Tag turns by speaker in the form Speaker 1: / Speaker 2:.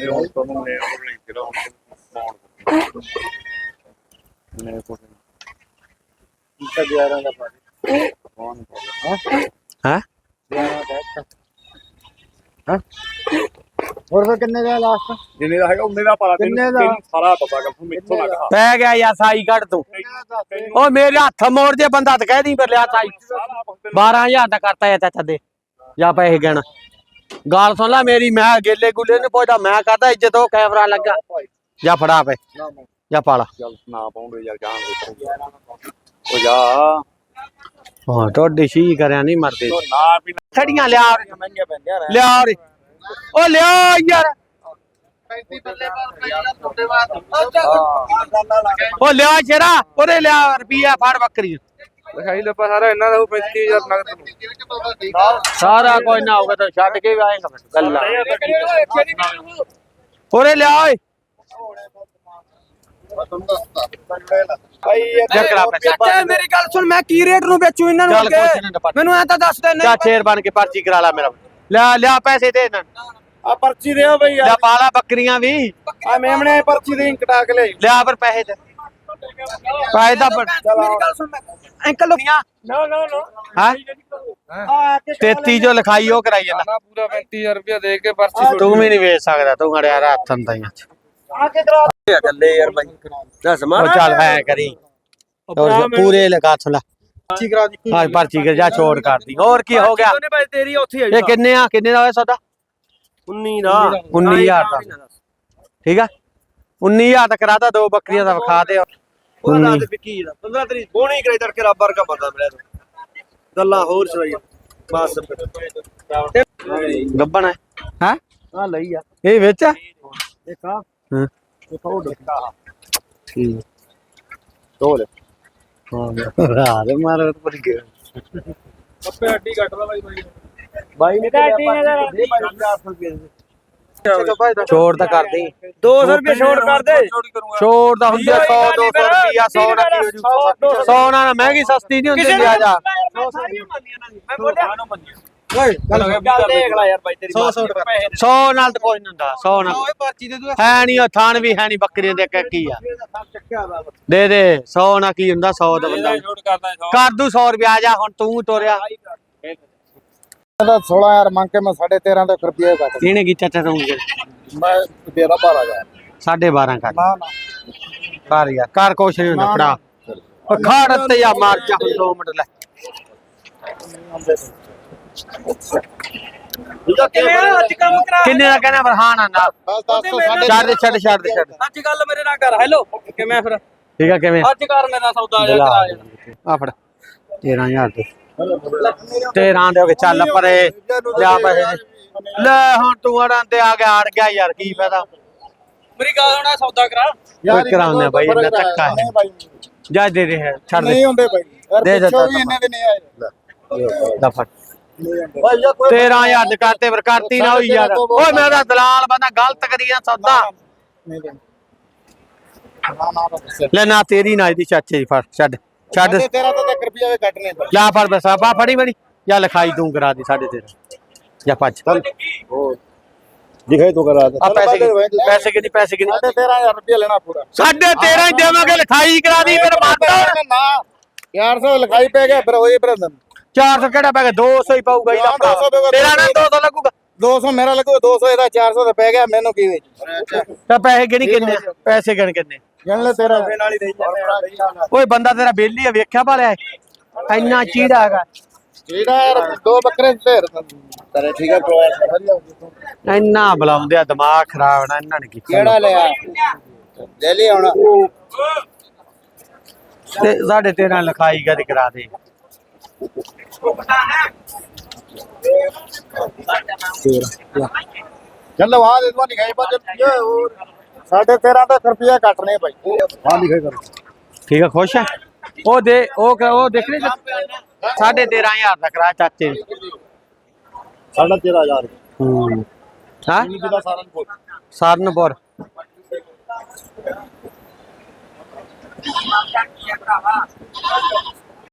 Speaker 1: ਨਹੀਂ ਹੁਣ ਤੁਹਾਨੂੰ ਨੇ ਉਹ ਨਹੀਂ ਜਿਹੜਾ ਹੁਣ ਨੇ ਕੋਲ
Speaker 2: ਤਾਂ 11 ਦਾ ਪਾ
Speaker 1: ਕੌਣ
Speaker 3: ਹੈ
Speaker 2: 11 ਦਾ ਇੱਕ। ਹਾਂ ਹੋਰ ਫਿਰ ਕਿੰਨੇ ਦਾ ਲਾਸਟ
Speaker 1: ਜਿੰਨੇ ਦਾ ਹੈਗਾ ਉਹਨੇ ਦਾ ਪਤਾ ਤੈਨੂੰ
Speaker 2: ਕਿੰਨੇ ਦਾ?
Speaker 1: ਸਾਰਾ ਪਤਾ ਗੱਲ ਤੂੰ ਮਿੱਥੋਂ ਨਾ ਕਹਾ
Speaker 3: ਪੈ ਗਿਆ ਯਾ ਸਾਈ ਕੱਢ ਤੂੰ ਉਹ ਮੇਰੇ ਹੱਥ ਮੋੜ ਜੇ ਬੰਦਾ ਤਾਂ ਕਹਿ ਦੀ ਪਰ ਲਿਆ ਸਾਈ 12000 ਦਾ ਕਰਤਾ ਯਾ ਚਾਚਾ ਦੇ ਜਾਂ ਪੈਸੇ ਗਣ ਗਾਲ ਸੁਣ ਲੈ ਮੇਰੀ ਮੈਂ ਗੇਲੇ ਗੁੱਲੇ ਨੂੰ ਪੁੱਛਦਾ ਮੈਂ ਕਰਦਾ ਇੱਜ਼ਤ ਉਹ ਕੈਮਰਾ ਲੱਗਾ। ਜਾ ਫੜਾ ਪਏ ਜਾ ਪਾਲਾ।
Speaker 1: ਚੱਲ ਨਾ ਪਾਉਂਦੇ ਯਾਰ ਜਾਣ ਦੇ ਉਹ ਜਾ।
Speaker 3: ਹਾਂ ਤੁਹਾਡੀ ਸ਼ੀ ਕਰਿਆ ਨਹੀਂ ਮਰਦੇ।
Speaker 1: ਨਾ ਵੀ
Speaker 3: ਖੜੀਆਂ ਲਿਆ ਲਿਆ। ਉਹ ਲਿਆ ਯਾਰ
Speaker 2: 35 ਬੱਲੇ ਪਰ ਯਾਰ। ਤੁਹਾਡੇ ਬਾਅਦ
Speaker 3: ਉਹ ਲਿਆ ਸ਼ੇਰਾ ਉਹਦੇ ਲਿਆ ਰੁਪਿਆ ਫੜ ਬੱਕਰੀ
Speaker 2: ਲਿਖਾਈ ਲੱਪਾ ਸਾਰਾ ਇਹਨਾਂ ਦਾ 35000 ਨਗਦ
Speaker 3: ਸਾਰਾ ਕੋਈ ਨਾ ਹੋਊਗਾ ਤਾਂ ਛੱਡ ਕੇ ਵੀ ਆਏਗਾ ਗੱਲਾਂ। ਉਹਰੇ ਲਿਆ ਓਏ।
Speaker 4: ਚਾਚਾ ਮੇਰੀ ਗੱਲ ਸੁਣ ਮੈਂ ਕੀ ਰੇਟ ਨੂੰ ਵੇਚੂ ਇਹਨਾਂ ਨੂੰ ਅੱਗੇ? ਮੈਨੂੰ ਐ ਤਾਂ ਦੱਸ ਦੇ ਨਹੀਂ
Speaker 3: ਸ਼ੇਰ ਬਣ ਕੇ ਪਰਚੀ ਕਰਾ ਲਾ ਮੇਰਾ। ਲਿਆ ਲਿਆ ਪੈਸੇ ਦੇ ਇਹਨਾਂ ਨੂੰ।
Speaker 2: ਆ ਪਰਚੀ ਦਿਓ ਬਈ
Speaker 3: ਲਿਆ ਪਾਲਾ ਬੱਕਰੀਆਂ ਵੀ।
Speaker 2: ਆ ਮੇਮਣੇ ਪਰਚੀ ਦੇ ਕਟਾ ਕੇ ਲੈ
Speaker 3: ਲਿਆ ਫਿਰ ਪੈਸੇ ਦੇ। ਪੈਸੇ ਦਾ
Speaker 4: ਮੇਰੀ ਗੱਲ ਸੁਣ ਮੈਂ ਅੰਕਲ
Speaker 3: ਨਾ ਨਾ ਨਾ ਹਾਂ 33 ਜੋ ਲਿਖਾਈ ਉਹ ਕਰਾਈ ਜਾਂਦਾ
Speaker 2: ਪੂਰਾ 35000 ਰੁਪਇਆ ਦੇ ਕੇ ਪਰਚੀ
Speaker 3: ਤੂੰ ਵੀ ਨਹੀਂ ਵੇਚ ਸਕਦਾ ਤੂੰ ਖੜਿਆ ਹੱਥਾਂ ਤਾਈਆਂ ਚ
Speaker 4: ਗੱਲੇ ਯਾਰ ਬਾਈ ਦੱਸ
Speaker 3: ਉਹ ਚੱਲ ਐ ਕਰੀ ਹੋਰ ਪੂਰੇ ਲਗਾ ਥਲਾ
Speaker 2: ਪਰਚੀ ਕਰਾ ਦੀ
Speaker 3: ਹਾਂ ਪਰਚੀ ਕਰ ਜਾ ਛੋੜ ਕਰਦੀ ਹੋਰ ਕੀ ਹੋ ਗਿਆ
Speaker 4: ਉਹਨੇ ਭਾਈ ਤੇਰੀ ਉੱਥੇ
Speaker 3: ਇਹ ਕਿੰਨੇ ਆ ਕਿੰਨੇ ਦਾ ਹੋਇਆ ਸੌਦਾ
Speaker 4: 19 ਦਾ
Speaker 3: 19000 ਦਾ ਠੀਕ ਆ 19000 ਦਾ ਕਰਾਤਾ ਦੋ ਬੱਕਰੀਆਂ ਦਾ ਵਿਖਾ ਦੇ
Speaker 4: ਉਹ ਰਾਤ ਵਿੱਕੀ ਦਾ 15 ਤਰੀਕ ਬੋਣੀ ਕਰੇ ਤੜਕੇ ਰੱਬ ਵਰਗਾ ਬੰਦਾ ਮਿਲਿਆ ਤੂੰ ਗੱਲਾਂ ਹੋਰ ਸਵਾਈ ਬਸ।
Speaker 3: ਗੱਬਣ ਹੈ? ਹੈ?
Speaker 4: ਆ ਲਈ ਆ।
Speaker 3: ਇਹ ਵਿੱਚ ਆ?
Speaker 4: ਦੇਖਾ
Speaker 3: ਹਾਂ।
Speaker 4: ਦੇਖਾ ਉਹ ਦੇਖਾ
Speaker 3: ਠੀਕ।
Speaker 1: ਢੋਲ
Speaker 3: ਹਾਂ। ਦੇ ਮਾਰ ਪਰ ਗਿਆ।
Speaker 2: ਅੱਪੇ ਅੱਡੀ ਕੱਟ ਲਾ ਬਾਈ। ਬਾਈ
Speaker 4: ਬਾਈ ਨੇ
Speaker 2: ਕਿਹੜਾ ਅੱਡੀ ਨੇ ਦਾ?
Speaker 4: ਦੇ ਬਾਈ 400 ਰੁਪਏ
Speaker 3: ਛੋੜ ਤਾਂ ਕਰਦੀ
Speaker 4: 200 ਰੁਪਏ ਛੋੜ ਕਰ ਦੇ।
Speaker 3: ਛੋੜ ਹੁੰਦੀ 100 200 ਰੁਪਿਆ 100 ਨਾ ਕੀ ਹੋ ਜੂ 100 ਨਾਲ ਮਹਿੰਗੀ ਸਸਤੀ ਨਹੀਂ ਹੁੰਦੀ ਆ ਜਾ।
Speaker 4: ਮੈਂ ਬੋਲਿਆ ਓਏ ਗੱਲ ਦੇਖ ਲੈ ਯਾਰ ਬਾਈ ਤੇਰੀ 100 100 ਰੁਪਏ।
Speaker 3: 100 ਨਾਲ ਤਾਂ ਕੋਈ ਨਹੀਂ ਹੁੰਦਾ 100 ਨਾਲ।
Speaker 4: ਦੇ ਦੂ
Speaker 3: ਹੈ ਨਹੀਂ ਉਹ ਥਾਨ ਵੀ ਹੈ ਨਹੀਂ ਬੱਕਰੀਆਂ ਦੇ ਕੀ ਆ। ਦੇ ਦੇ 100 ਨਾਲ ਕੀ ਹੁੰਦਾ 100 ਦਾ ਬੰਦਾ। ਕਰ ਦੂ 100 ਰੁਪਿਆ ਆ ਜਾ ਹੁਣ ਤੂੰ ਤੋਰਿਆ।
Speaker 2: ਇਹਦਾ 16000 ਮੰਗ ਕੇ ਮੈਂ 13.5 ਦਾ ਰੁਪਏ ਕੱਟ
Speaker 3: ਇਹਨੇ ਕੀ ਚਾਚਾ ਤੂੰ
Speaker 2: ਮੈਂ ਤੇਰਾ 12000
Speaker 3: ਸਾਢੇ 12 ਕਰ।
Speaker 2: ਨਾ ਨਾ।
Speaker 3: ਕਰ ਯਾਰ ਕਰ ਕੁਛ ਨਹੀਂ ਹੁੰਦਾ
Speaker 2: ਨਾ,
Speaker 3: ਫੜਾ ਉਹ ਖੜ ਤੇ ਆ ਮਾਰ ਜਾ। ਹੁਣ 2 ਮਿੰਟ ਲੈ।
Speaker 4: ਕਿਵੇਂ ਅੱਜ ਕੰਮ ਕਰਾ
Speaker 3: ਕਿੰਨੇ ਦਾ ਕਹਿੰਦਾ ਫਰਹਾਨ ਆਂਦਾ
Speaker 2: ਬਸ ਦੱਸ ਸਾਡੇ
Speaker 3: ਛੱਡ ਦੇ ਛੱਡ ਛੱਡ ਦੇ ਛੱਡ।
Speaker 4: ਅੱਜ ਗੱਲ ਮੇਰੇ ਨਾਲ ਕਰ। ਹੈਲੋ ਕਿਵੇਂ ਫਿਰ?
Speaker 3: ਠੀਕ ਆ ਕਿਵੇਂ
Speaker 4: ਅੱਜ ਕਰ ਮੇਰਾ ਸੌਦਾ ਕਰਾ ਯਾਰ
Speaker 3: ਆ। ਫੜ। 13000 ਦੇ। 13 ਦੇ ਹੋ ਗਏ ਚੱਲ ਪਰੇ ਲਿਆ ਪੈਸੇ। ਲੈ ਹੁਣ ਤੂੰ ਅੜਾਂ ਤੇ ਆ ਗਿਆ ਅੜ ਗਿਆ ਯਾਰ ਕੀ ਫਾਇਦਾ
Speaker 4: ਮੇਰੀ ਗੱਲ ਸੁਣਾ ਸੌਦਾ ਕਰਾ
Speaker 3: ਕੋਈ ਕਰਾਉਂਦੇ ਆ ਬਾਈ ਇੰਨਾ ਧੱਕਾ ਹੈ ਜਾ ਦੇ ਦੇ ਹੈ, ਛੱਡ ਦੇ
Speaker 2: ਨਹੀਂ ਹੁੰਦੇ ਬਾਈ ਯਾਰ
Speaker 3: ਦੇ ਦੇ
Speaker 2: ਵੀ। ਇੰਨੇ ਦੇ ਨਹੀਂ ਆਏ
Speaker 3: ਲੈ
Speaker 2: ਨਹੀਂ ਹੁੰਦੇ ਬਾਈ ਯਾਰ ਕੋਈ
Speaker 3: 13000 ਦੇ ਕਰਤੇ ਫਿਰ ਕਰਤੀ ਨਾ ਹੋਈ ਯਾਰ ਓਏ ਮੇਰਾ ਦਲਾਲ ਬੰਦਾ ਗਲਤ ਕਰੀਆ ਸੌਦਾ ਲੈ ਨਾ ਤੇਰੀ ਨਾ ਇਹਦੀ ਚਾਚੇ ਦੀ ਫੜ ਛੱਡ ਛੱਡ।
Speaker 2: ਸਾਡੇ ਤੇਰਾ ਤਾਂ 1 ਰੁਪਿਆ ਵੀ ਕੱਟਨੇ ਬਾਈ
Speaker 3: ਲੈ ਫੜ ਬਸ ਆਪਾ ਫੜੀ ਬਣੀ। ਜਾਂ ਲਿਖਾਈ ਤੂੰ ਕਰਾ ਦੀ ਸਾਡੇ ਤੇ ਜਾਂ ਭੱਜ।
Speaker 2: ਦਿਖਾਈ ਤੋ ਕਰਾ ਦੇ।
Speaker 3: ਆ ਪੈਸੇ ਕਿੰਨੇ- ਪੈਸੇ ਕਿੰਨੀ ਪੈਸੇ ਕਿੰਨੀ?
Speaker 2: ਸਾਡੇ 13000 ਰੁਪਿਆ ਲੈਣਾ ਪੂਰਾ।
Speaker 3: ਸਾਢੇ 13 ਹੀ ਦੇਵਾਂਗੇ ਲਿਖਾਈ ਕਰਾ ਦੀ ਫਿਰ ਮਾਤਾ
Speaker 2: ਨਾ। 400 ਲਿਖਾਈ ਪੈ ਗਿਆ ਫਿਰ ਉਹੀ ਫਿਰ
Speaker 3: 400 ਕਿਹੜਾ ਪੈ ਗਿਆ? 200 ਹੀ ਪਾਊਗਾ ਇਹਦਾ
Speaker 2: ਹਾਂ, 200
Speaker 3: ਭਰਾ। ਤੇਰਾ ਨਾ 200 ਲੱਗੂਗਾ।
Speaker 2: 200 ਮੇਰਾ ਲੱਗੂ 200 ਇਹਦਾ 400 ਦਾ ਪੈ ਗਿਆ ਮੈਨੂੰ ਕੀ ਵੇਚ।
Speaker 3: ਤਾਂ ਪੈਸੇ ਗਿਣੀ ਕਿੰਨੇ? ਪੈਸੇ ਗਿਣ ਕਿੰਨੇ?
Speaker 2: ਗਣ ਲੈ ਤੇਰਾ ਨਾਲ ਹੀ ਦੇਈ ਜਾਂਦੇ
Speaker 3: ਓਏ ਬੰਦਾ ਤੇਰਾ ਬੇਲੀ ਆ ਵੇਖਿਆ ਭਾਲਿਆ ਇੰਨਾ ਚੀੜਾ ਹੈਗਾ
Speaker 2: ਜਿਹੜਾ ਯਾਰ ਦੋ ਬੱਕਰੇ ਢੇਰ ਤੇਰੇ ਠੀਕ ਹੈ ਪ੍ਰੋਵਾਈਡ
Speaker 3: ਇੰਨਾ ਬੁਲਾਉਂਦੇ ਆ ਦਿਮਾਗ ਖਰਾਬ ਨਾ ਇਹਨਾਂ ਨੇ ਕੀਤਾ
Speaker 2: ਕਿਹੜਾ ਲਿਆ ਲੈ ਲਈ ਹੁਣ
Speaker 3: ਤੇ ਸਾਡੇ 13 ਲਿਖਾਈ ਕਦ ਕਰਾ ਦੇ
Speaker 2: ਚੱਲ ਆ ਦੇ ਦਵਾਨੀ ਖਾਈ ਪਾ ਸਾਡੇ 13 ਦਾ ਰੁਪਿਆ ਕੱਟਨੇ ਭਾਈ ਹਾਂ ਲਿਖਾਈ ਕਰ।
Speaker 3: ਠੀਕ ਆ ਖੁਸ਼ ਆ? ਉਹ ਦੇ ਉਹ ਕ- ਉਹ ਦੇਖ ਲਈ ਸਾਢੇ 13000 ਦਾ ਕਰਾ ਚਾਚੇ। ਨੇ
Speaker 2: ਸਾਡਾ 13000
Speaker 3: ਹੂੰ। ਹਾਂ?
Speaker 2: ਸਾਰਨ ਕੋਲ
Speaker 3: ਸਰਨਪੁਰ